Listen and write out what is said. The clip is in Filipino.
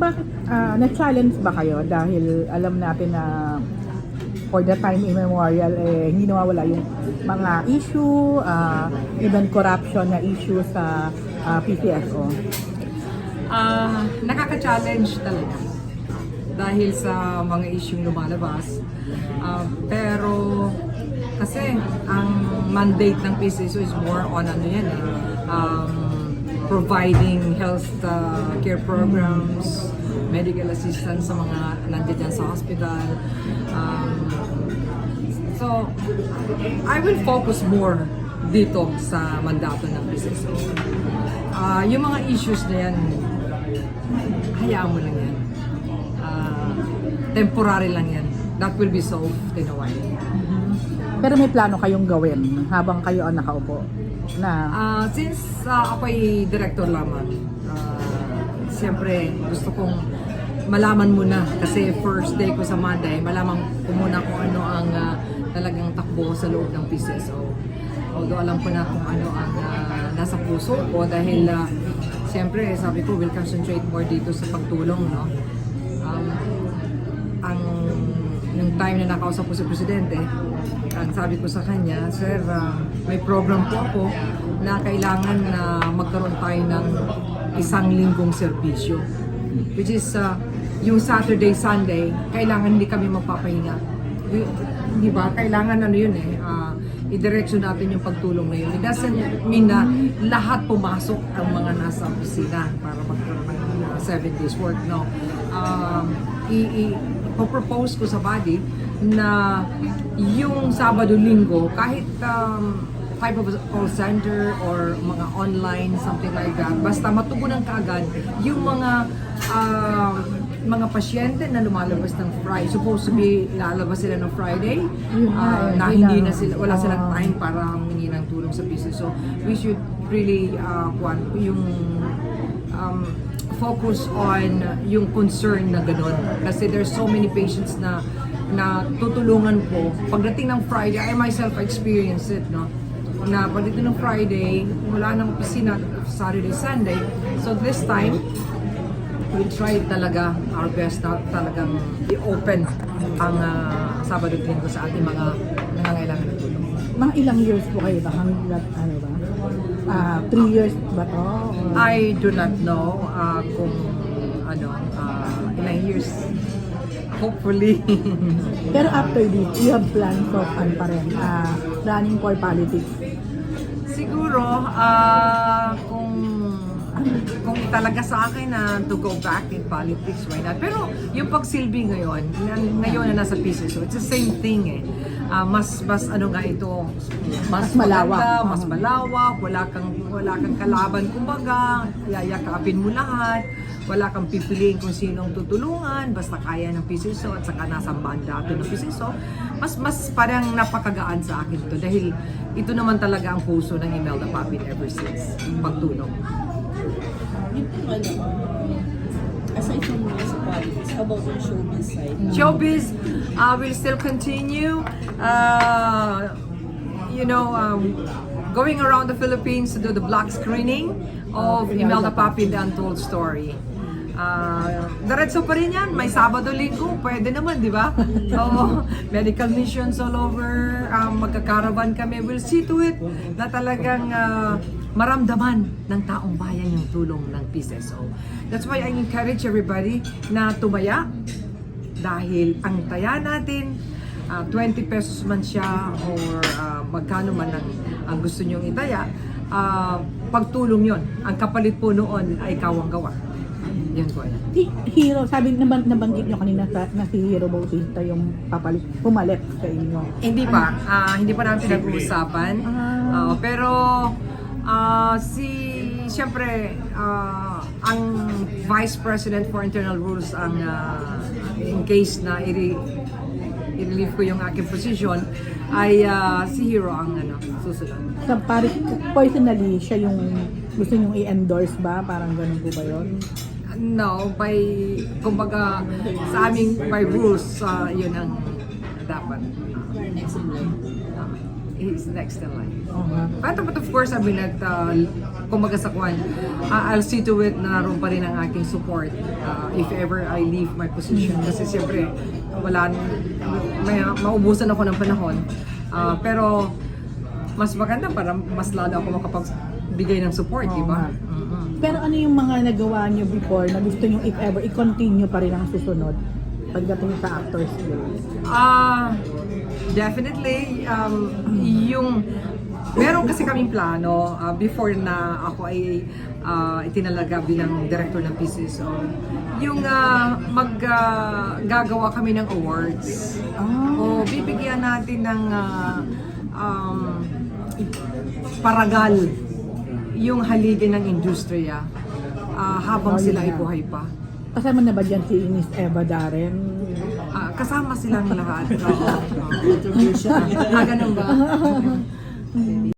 bakit ah, na-challenge ba kayo dahil alam natin na for the time immemorial eh hindi nawawala yung mga issue, ah, even corruption na issue sa ah, PCSO. Ah, nakaka-challenge talaga dahil sa mga isyong lumalabas. Ah, pero kasi ang mandate ng PCSO is more on ano yan eh, um, providing health ah, care programs, medical assistance sa mga nandiyan sa hospital. Um, so, I will focus more dito sa mandato ng PCSO. Ah, yung mga issues na yan, hayaan mo lang yan. Ah, temporary lang yan. That will be solved in a while. Pero may plano kayong gawin habang kayo ang nakaupo na Ah, since ah, ako'y director lamang, ah, siyempre gusto kong malaman muna kasi first day ko sa Monday, malaman ko muna kung ano ang ah, talagang takbo sa loob ng PCSO. Although alam ko na kung ano ang ah, nasa puso ko dahil ah, siyempre sabi ko we'll concentrate more dito sa pagtulong, no? Um, time na nakausap ko si Presidente, ang sabi ko sa kanya, Sir, ah, may program po ako na kailangan na magkaroon tayo ng isang linggong serbisyo. Which is, ah, yung Saturday, Sunday, kailangan hindi kami magpapahinga. Di- ba? Kailangan ano yun eh, ah, i-direction natin yung pagtulong na yun. It doesn't mean na lahat pumasok ang mga nasa opisina para magkaroon ng uh, seven days work. No. Um, i- i- propose ko sa body na yung Sabado-Linggo, kahit um, type of call center or mga online, something like that, basta matugunan kaagad yung mga um, mga pasyente na lumalabas ng Friday. Supposed to be lalabas sila ng Friday, eh, na hindi na- sila, wala silang time para humingi ng tulong sa business. So, we should really, uh, yung focus on yung concern na gano'n. Kasi there's so many patients na na tutulungan ko. Pagdating ng Friday, I myself experienced it, no? Na pagdating ng Friday, wala nang opisina, Saturday, Sunday. So this time, we'll try talaga our best na talagang i-open ang uh, Sabado Linggo sa ating mga nangangailangan ng tulong. mga ilang years po kayo ba hanggat ano ba? Ah, three years ba to? Or- I do not know uh, kung ano, uh, ilang years. Hopefully. Pero after this, you have plans of ano pa rin, ah, running for politics. Siguro, ah, kung kung talaga sa akin na to go back in politics, why not? Pero yung pagsilbi ngayon, ngayon na nasa PCSO, it's the same thing eh. Ah, mas mas ano nga ito, mas, Mas malawak. maganda, mas malawak, wala kang wala kang kalaban kumbaga, yayakapin mo lahat, wala kang pipiliin kung sinong tutulungan, basta kaya ng PCSO at saka nasa mandato ng PCSO. Mas mas parang napakagaan sa akin to dahil ito naman talaga ang puso ng Imelda Papin ever since, pagtulong. Yung ano, aside from sa politics, how about yung showbiz side? Showbiz uh, will still continue. Uh, you know, um, going around the Philippines to do the block screening of Imelda Papi, The Untold Story. Uh, diretso pa rin yan. May Sabado, Linggo. Pwede naman, di ba? Oo. medical missions all over. Um, magkakaravan kami. We'll see to it na talagang uh, maramdaman ng taong bayan yung tulong ng PCSO. That's why I encourage everybody na tumaya dahil ang taya natin, ah, 20 pesos man siya or ah, magkano man ang, ang gusto nyong itaya, ah, pagtulong yon Ang kapalit po noon ay kawang-gawa. Yan po. yan. Si Hero, sabi naman nabanggit nyo kanina sa, na si Hero Bautista yung papalit, pumalit sa inyo. Hindi pa. ah, hindi pa namin pinag-uusapan. Ah, pero ah, si siyempre ah, ang Vice President for Internal Rules ang ah, in case na i- i-relieve ko yung aking position ay ah, si Hero ang ano, susunod. Sa pari, personally, siya yung gusto nyong i-endorse ba? Parang ganun po ba yun? No, by kumbaga sa aming by rules ah, yun ang dapat. Next in line. Ah, is next in line. Nga. But, but of course, sabi na, uh, kumaga sa kwan, uh, I'll see to it na naroon pa rin ang aking support uh, if ever I leave my position. Kasi siyempre, wala, may, maubusan ako ng panahon. Uh, pero, mas maganda para mas lalo ako makapagbigay ng support, Oo di ba? Mm-mm. Pero ano yung mga nagawa niyo before na gusto niyo if ever i-continue pa rin ang susunod pagdating sa Actors Guild? Ah, definitely um, yung meron kasi kaming plano ah, before na ako ay ah, itinalaga bilang director ng PCSO. Yung ah, mag ah, gagawa kami ng awards. Ah. O bibigyan natin ng ah, um, paragal yung haligi ng industriya ah, habang Oh, sila ay buhay pa. Kasama na ba dyan si Miss Eva Darren? Ah, kasama silang lahat. Oo. Ah, ganun ba?